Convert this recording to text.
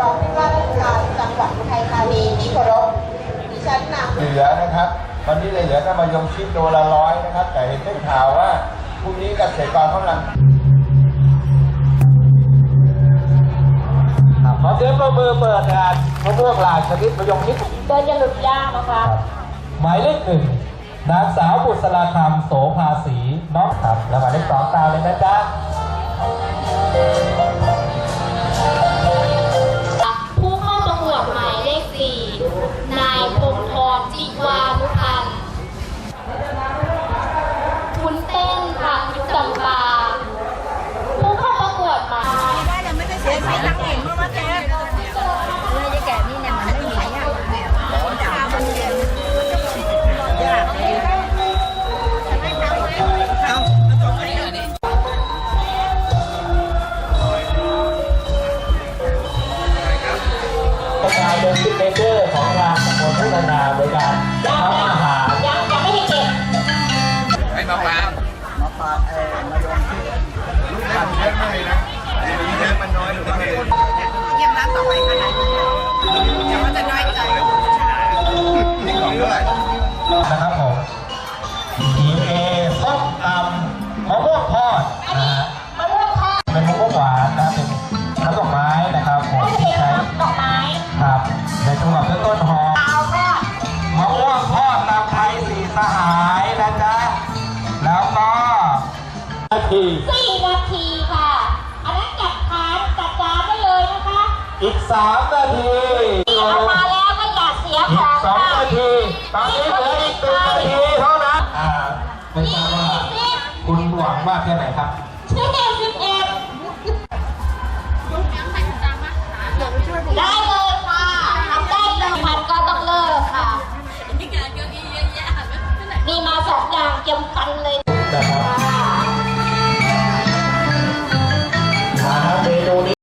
รองผู้ว่าราชการจังหวัดอุทัยธานีที่เคารพดิฉันนาเหลือนะครับ วันนี้เลยเหลือถ้ามายงชิดโลละร้อยนะครับ แต่เห็นได้ข่าวว่าพรุ่งนี้กเกษตรกรกำลังขอเสียงประมือเปิดงานมะม่วงหลากชนิดมะยงชิดเดินจะหลุดยากนะคะหมายเลขหนึ่งนางสาวบุษราคำโสภาสีน้องครับแล้วหมายเลขสองตาเลยนะจ๊ะ กลายเป็นซิกเนเจอร์ของทางตำบลพัฒนาโดยการทำอาหารยังยังไม่ได้เก็บให้มาฟังมาฟังเออมายงชิดลูกพันธุ์เยอะเลยนะแต่นี้เยอะมันน้อยหรือว่าไงเยี่ยมร้านต่อไปขนาดนี้อย่าว่าจะน้อยใจนี่ของเท่าไหร่นะครับผม ทีสี่นาทีค่ะ อันนั้นจัดขานจัดจานได้เลยนะคะอีกสามนาทีเอามาแล้วก็อย่าเสียของสองนาทีตอนนี้เหลืออีกหนึ่งนาทีเท่านั้นอ่าไม่ทราบว่าคุณหวังมากแค่ไหนครับสิบเอ็ดสิได้เลยค่ะทำได้เลยพันก็ต้องเลิกค่ะมีมาสองอย่างเกี่ยมปันเลย